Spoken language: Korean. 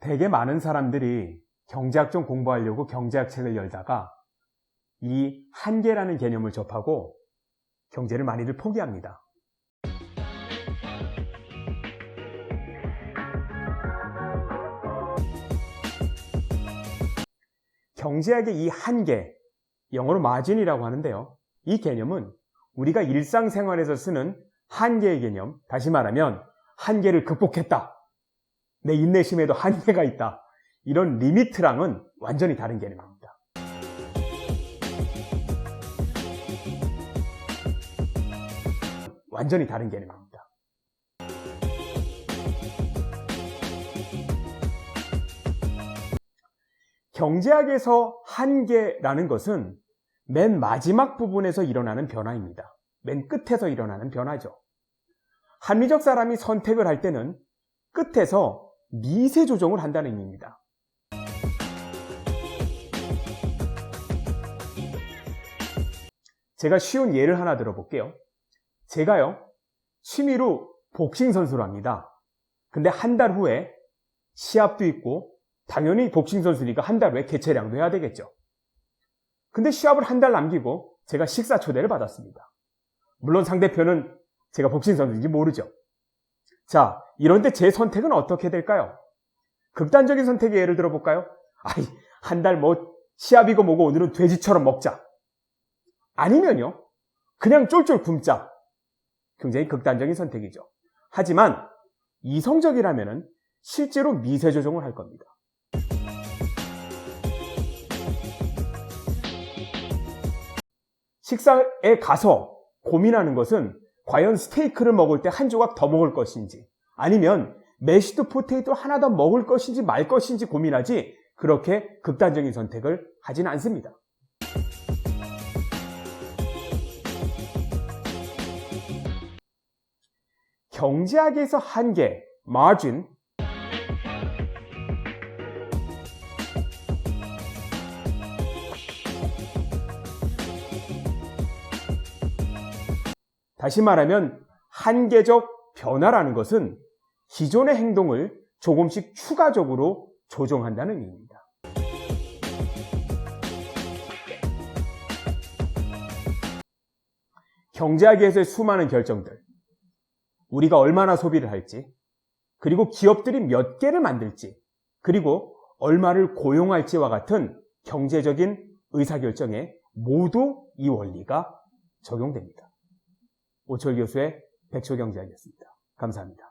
되게 많은 사람들이 경제학 좀 공부하려고 경제학 책을 열다가 이 한계라는 개념을 접하고 경제를 많이들 포기합니다. 경제학의 이 한계, 영어로 마진이라고 하는데요. 이 개념은 우리가 일상생활에서 쓰는 한계의 개념, 다시 말하면 한계를 극복했다. 내 인내심에도 한계가 있다. 이런 리미트랑은 완전히 다른 개념입니다. 완전히 다른 개념입니다. 경제학에서 한계라는 것은 맨 마지막 부분에서 일어나는 변화입니다. 맨 끝에서 일어나는 변화죠. 합리적 사람이 선택을 할 때는 끝에서 미세 조정을 한다는 의미입니다. 제가 쉬운 예를 하나 들어볼게요. 제가요, 취미로 복싱 선수를 합니다. 근데 한 달 후에 시합도 있고, 당연히 복싱 선수니까 한 달 후에 개체량도 해야 되겠죠. 근데 시합을 한 달 남기고 제가 식사 초대를 받았습니다. 물론 상대편은 제가 복싱 선수인지 모르죠. 자, 이런 때제 선택은 어떻게 될까요? 극단적인 선택의 예를 들어볼까요? 아이, 한 달 뭐 시합이고 뭐고 오늘은 돼지처럼 먹자. 아니면요, 그냥 쫄쫄 굶자. 굉장히 극단적인 선택이죠. 하지만 이성적이라면 실제로 미세 조정을 할 겁니다. 식사에 가서 고민하는 것은 과연 스테이크를 먹을 때 한 조각 더 먹을 것인지 아니면 메시드 포테이토 하나 더 먹을 것인지 말 것인지 고민하지 그렇게 극단적인 선택을 하진 않습니다. 경제학에서 한계, margin, 다시 말하면 한계적 변화라는 것은 기존의 행동을 조금씩 추가적으로 조정한다는 의미입니다. 경제학에서의 수많은 결정들, 우리가 얼마나 소비를 할지, 그리고 기업들이 몇 개를 만들지, 그리고 얼마를 고용할지와 같은 경제적인 의사결정에 모두 이 원리가 적용됩니다. 오철 교수의 백초경제학이었습니다. 감사합니다.